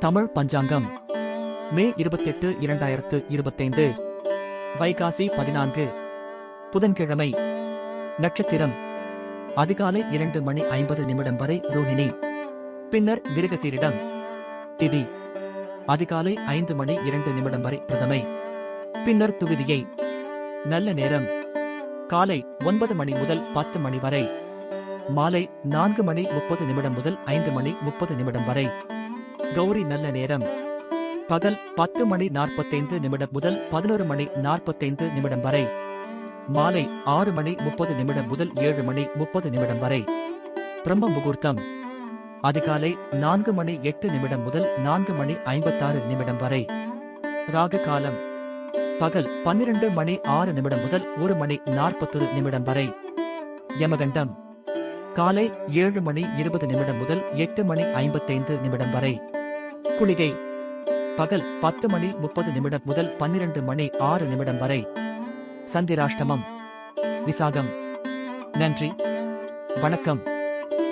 தமிழ் பஞ்சாங்கம். மே இருபத்தெட்டு இரண்டாயிரத்து இருபத்தைந்து. வைகாசி பதினான்கு. புதன்கிழமை. நட்சத்திரம். அதிகாலை இரண்டு மணி ஐம்பது நிமிடம் வரை ரோஹிணி. பின்னர் மிருகசீரிடம். திதி. அதிகாலை ஐந்து மணி இரண்டு நிமிடம் வரை பிரதமை. பின்னர் துவிதியை நல்ல நேரம். காலை ஒன்பது மணி முதல் பத்து மணி வரை. மாலை நான்கு மணி முப்பது நிமிடம் முதல் ஐந்து மணி முப்பது நிமிடம் வரை. கௌரி நல்ல நேரம். பகல் பத்து மணி நாற்பத்தைந்து நிமிடம் முதல் பதினோரு மணி நாற்பத்தைந்து நிமிடம் வரை. மாலை ஆறு மணி முப்பது நிமிடம் முதல் ஏழு மணி முப்பது நிமிடம் வரை. பிரம்ம முகூர்த்தம். அதிகாலை நான்கு மணி எட்டு நிமிடம் முதல் நான்கு மணி ஐம்பத்தாறு நிமிடம் வரை. ராக காலம் பகல் பன்னிரண்டு மணி ஆறு நிமிடம் முதல் ஒரு மணி நாற்பத்தொரு நிமிடம் வரை. யமகண்டம். காலை ஏழு மணி இருபது நிமிடம் முதல் எட்டு மணி ஐம்பத்தைந்து நிமிடம் வரை. குளிகை. பகல் பத்து மணி முப்பது நிமிடம் முதல் பன்னிரண்டு மணி ஆறு நிமிடம் வரை. சந்திராஷ்டமம். விசாகம். நன்றி. வணக்கம்.